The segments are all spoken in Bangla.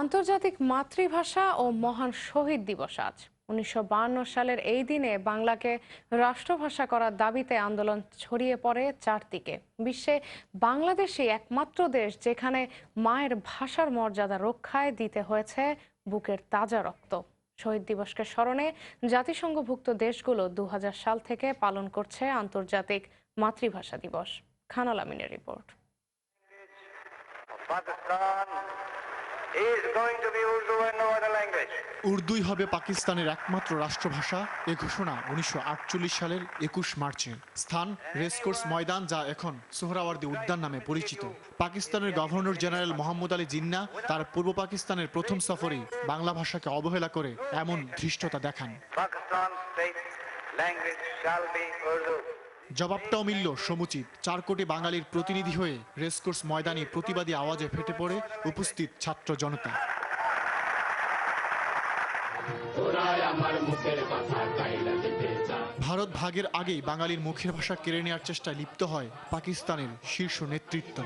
আন্তর্জাতিক মাতৃভাষা ও মহান শহীদ দিবস আজ। উনিশশো সালের এই দিনে বাংলাকে রাষ্ট্রভাষা করার দাবিতে আন্দোলন ছড়িয়ে পড়ে চারদিকে। বিশ্বে বাংলাদেশই একমাত্র দেশ যেখানে মায়ের ভাষার মর্যাদা রক্ষায় দিতে হয়েছে বুকের তাজা রক্ত। শহীদ দিবসকে স্মরণে জাতিসংঘভুক্ত দেশগুলো দু হাজার সাল থেকে পালন করছে আন্তর্জাতিক মাতৃভাষা দিবস। খানাল আমিনের রিপোর্ট। of উর্দুই হবে পাকিস্তানের একমাত্র রাষ্ট্রভাষা এ ঘোষণা উনিশশো আটচল্লিশ সালের একুশ মার্চে। স্থান রেসকোর্স ময়দান যা এখন সোহরাওয়ার্দী উদ্যান নামে পরিচিত। পাকিস্তানের গভর্নর জেনারেল মোহাম্মদ আলী জিন্না তার পূর্ব পাকিস্তানের প্রথম সফরেই বাংলা ভাষাকে অবহেলা করে এমন ধৃষ্টতা দেখান। জবাবটাও মিলল সমুচিত। চার কোটি বাঙালির প্রতিনিধি হয়ে রেসকোর্স ময়দানে প্রতিবাদী আওয়াজে ফেটে পড়ে উপস্থিত ছাত্র জনতা। ভারত ভাগের আগেই বাঙালির মুখের ভাষা কেড়ে নেওয়ার চেষ্টায় লিপ্ত হয় পাকিস্তানের শীর্ষ নেতৃত্ব।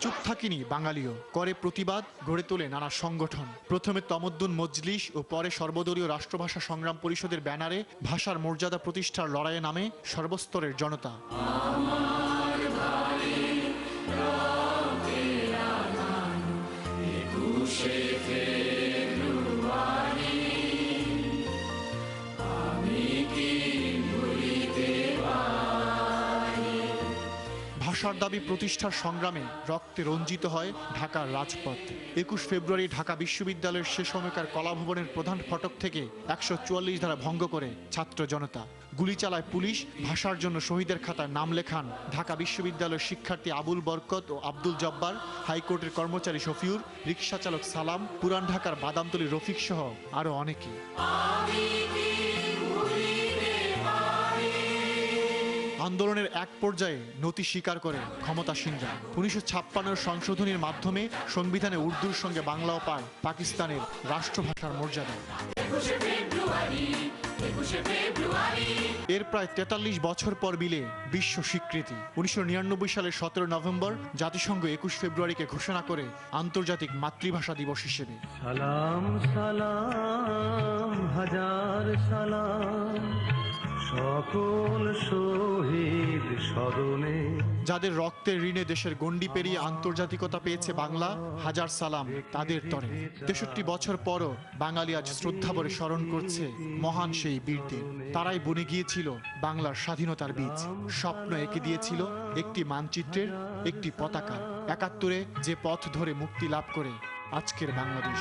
চুপ থাকিনি বাঙালিও। করে প্রতিবাদ, গড়ে তোলে নানা সংগঠন। প্রথমে তমদ্দুন মজলিস ও পরে সর্বদলীয় রাষ্ট্রভাষা সংগ্রাম পরিষদের ব্যানারে ভাষার মর্যাদা প্রতিষ্ঠার লড়াইয়ে নামে সর্বস্তরের জনতা। ভাষার দাবি প্রতিষ্ঠার সংগ্রামে রক্তে রঞ্জিত হয় ঢাকার রাজপথ। একুশ ফেব্রুয়ারি ঢাকা বিশ্ববিদ্যালয়ের সে সময়কার কলাভবনের প্রধান ফটক থেকে একশো চুয়াল্লিশ ধারা ভঙ্গ করে ছাত্র জনতা। গুলি চালায় পুলিশ, ভাষার জন্য শহীদের খাতায় নাম লেখান ঢাকা বিশ্ববিদ্যালয়ের শিক্ষার্থী আবুল বরকত ও আব্দুল জব্বার, হাইকোর্টের কর্মচারী শফিউর রিক্সা চালক সালাম, পুরান ঢাকার বাদামতলী রফিক সহ আরও অনেকে। আন্দোলনের এক পর্যায়ে নতি স্বীকার করে ক্ষমতাসীনরা উনিশশো ছাপ্পান্নের সংশোধনীর মাধ্যমে সংবিধানে উর্দুর সঙ্গে বাংলাও পায় পাকিস্তানের রাষ্ট্রভাষার মর্যাদা। এর প্রায় তেতাল্লিশ বছর পর বিলে বিশ্ব স্বীকৃতি। উনিশশো নিরানব্বই সালের সতেরো নভেম্বর জাতিসংঘ একুশ ফেব্রুয়ারিকে ঘোষণা করে আন্তর্জাতিক মাতৃভাষা দিবস হিসেবে। সালাম সালাম, হাজার সালাম। যাদের রক্তের ঋণে দেশের গণ্ডি পেরিয়ে আন্তর্জাতিকতা পেয়েছে বাংলা, হাজার সালাম তাদের তরে। তেষট্টি বছর পরও বাঙালি আজ শ্রদ্ধাভরে স্মরণ করছে মহান সেই বীরদের। তারাই বনে গিয়েছিল বাংলার স্বাধীনতার বীজ। স্বপ্ন এঁকে দিয়েছিল একটি মানচিত্রের একটি পতাকা। একাত্তরে যে পথ ধরে মুক্তি লাভ করে আজকের বাংলাদেশ।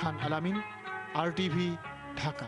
খান আলামিন, আর টিভি ঢাকা